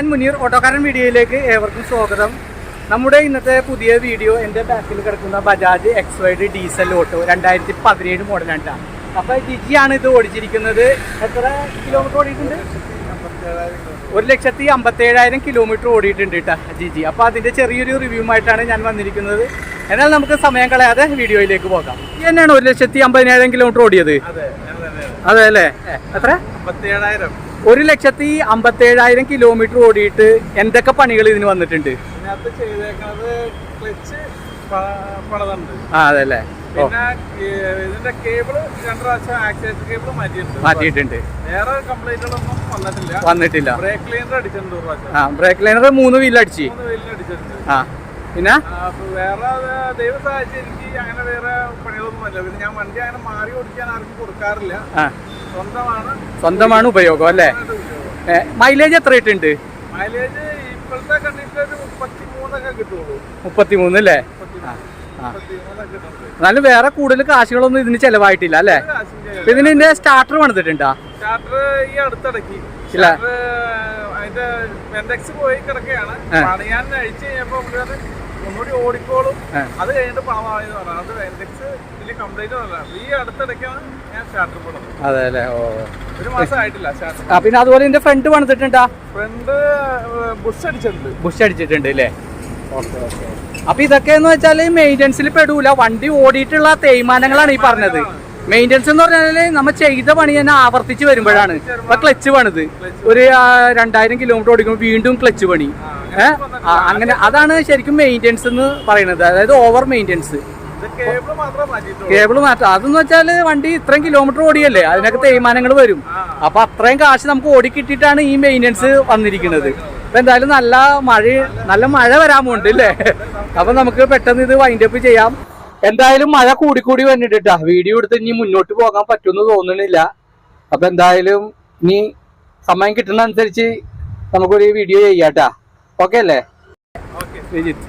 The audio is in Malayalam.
ഞാൻ മുനീർ ഓട്ടോക്കാരൻ വീഡിയോയിലേക്ക് ഏവർക്കും സ്വാഗതം. നമ്മുടെ ഇന്നത്തെ പുതിയ വീഡിയോ എന്റെ ബാക്കിൽ കിടക്കുന്ന Bajaj X wide diesel auto രണ്ടായിരത്തി പതിനേഴ് മോഡലാണ്. അപ്പോൾ ജിജിയാണ് ഇത് ഓടിച്ചിരിക്കുന്നത്. എത്ര കിലോമീറ്റർ ഓടിയിട്ടുണ്ട്? ഒരു ലക്ഷത്തി അമ്പത്തേഴായിരം കിലോമീറ്റർ ഓടിയിട്ടുണ്ട് കേട്ടോ ജിജി. അപ്പോൾ അതിന്റെ ചെറിയൊരു റിവ്യൂമായിട്ടാണ് ഞാൻ വന്നിരിക്കുന്നത്. എന്നാൽ നമുക്ക് സമയം കളയാതെ വീഡിയോയിലേക്ക് പോകാം. ഈ തന്നെയാണ് ഒരു ലക്ഷത്തി അമ്പതിനായിരം കിലോമീറ്റർ ഓടിയത്. അതെ അല്ലേ? എത്ര? അമ്പത്തിയേഴായിരം ഒരു ലക്ഷത്തി അമ്പത്തി ഏഴായിരം കിലോമീറ്റർ ഓടിയിട്ട് എന്തൊക്കെ പണികൾ ഇതിന് വന്നിട്ടുണ്ട്? ഇതിനകത്ത് ചെയ്തേക്കുന്നത് ക്ലച്ച് പണിതുണ്ട്. ആ അതെ പിന്നെ ഇതിന്റെ കേബിൾ രണ്ട് പ്രാവശ്യം ആക്സിലേറ്റർ കേബിൾ മാറ്റിയിട്ടുണ്ട്. മാറ്റിയിട്ടുണ്ട്. വേറെ കംപ്ലൈന്റുകളൊന്നും വന്നിട്ടില്ല. വന്നിട്ടില്ല. ബ്രേക്ക് ലൈനർ അടിച്ചിട്ടുണ്ട് ഒരു പ്രാവശ്യം. ആ ബ്രേക്ക് ലൈനർ മൂന്ന് വീലടിച്ച് മൂന്ന് വെയിലിന് അടിച്ചിട്ടുണ്ട്. ആ പിന്നെ? വേറെ എനിക്ക് അങ്ങനെ വേറെ പണികളൊന്നും പിന്നെ ഞാൻ വണ്ടി അങ്ങനെ മാറി ഓടിക്കാൻ ആർക്കും കൊടുക്കാറില്ല. സ്വന്തമാണ്. ഉപയോഗം അല്ലേ? മൈലേജ് എത്ര ഇട്ടുണ്ട് മൈലേജ് ഇപ്പോഴത്തെ കണ്ടീഷനിൽ ഒരു മുപ്പത്തി മൂന്നൊക്കെ കിട്ടുള്ളൂ. മുപ്പത്തി അല്ലേ? എന്നാലും വേറെ കൂടുതൽ കാശുകളൊന്നും ഇതിന് ചെലവായിട്ടില്ല അല്ലേ? ഇതിന് ഇതിന്റെ സ്റ്റാർട്ടർ പണിതിട്ടുണ്ടാ? സ്റ്റാർട്ടർ ഈ ഇല്ല. അതിന്റെ പോയി കിടക്കുകയാണ്. ആ. പണിയാൻ അഴിച്ചു കഴിഞ്ഞപ്പോ പുള്ളിയത് ഒന്നുകൂടി ഓടിക്കോളും. അത് കഴിഞ്ഞിട്ട് പാവായെന്ന് പറഞ്ഞു അത് വെൻഡെക്സ് വലിയ കംപ്ലൈന്റ് അല്ല ഈ അടുത്തിടയ്ക്കാണ് ഞാൻ സ്റ്റാർട്ടർ പോണത്. അതെ അല്ലേ ഓ. ഒരു മാസം ആയിട്ടില്ല സ്റ്റാർട്ടർ പിന്നെ അതുപോലെ ഇതിന്റെ ഫ്രണ്ട് പണിതിട്ടുണ്ടാ ഫ്രണ്ട് ബുഷ് അടിച്ചിട്ടുണ്ട്. ബുഷ് അടിച്ചിട്ടുണ്ട് അല്ലേ ഓക്കെ ഓക്കെ. അപ്പൊ ഇതൊക്കെ എന്ന് വെച്ചാൽ മെയിന്റെനൻസിൽ പെടൂല വണ്ടി ഓടിയിട്ടുള്ള തേയ്മാനങ്ങളാണ് ഈ പറഞ്ഞത്. മെയിന്റെനൻസ് എന്ന് പറഞ്ഞാൽ നമ്മൾ ചെയ്ത പണി തന്നെ ആവർത്തിച്ച് വരുമ്പോഴാണ്. ഇപ്പൊ ക്ലച്ച് പണിത്. ഒരു രണ്ടായിരം കിലോമീറ്റർ ഓടിക്കുമ്പോൾ വീണ്ടും ക്ലച്ച് പണി. അങ്ങനെ അതാണ് ശരിക്കും മെയിന്റെനൻസ് എന്ന് പറയുന്നത്. അതായത് ഓവർ മെയിന്റെനൻസ് കേബിൾ മാറ്റം അതെന്ന് വെച്ചാൽ വണ്ടി ഇത്രയും കിലോമീറ്റർ ഓടിയല്ലേ? അതിനൊക്കെ തേയ്മാനങ്ങൾ വരും. അപ്പൊ അത്രയും കാശ് നമുക്ക് ഓടിക്കിട്ടിട്ടാണ് ഈ മെയിന്റെനൻസ് വന്നിരിക്കുന്നത്. അപ്പൊ എന്തായാലും നല്ല മഴ നല്ല മഴ വരാൻ പോകുന്നുണ്ട് അല്ലേ? അപ്പൊ നമുക്ക് പെട്ടെന്ന് ഇത് വൈൻഡ് അപ്പ് ചെയ്യാം. എന്തായാലും മഴ കൂടിക്കൂടി വന്നിട്ടാ വീഡിയോ എടുത്ത് ഇനി മുന്നോട്ട് പോകാൻ പറ്റുമെന്ന് തോന്നണില്ല അപ്പൊ എന്തായാലും ഇനി സമയം കിട്ടുന്ന അനുസരിച്ച് നമുക്കൊരു വീഡിയോ ചെയ്യാട്ടാ ഓക്കെ അല്ലേ? വിജിത്ത്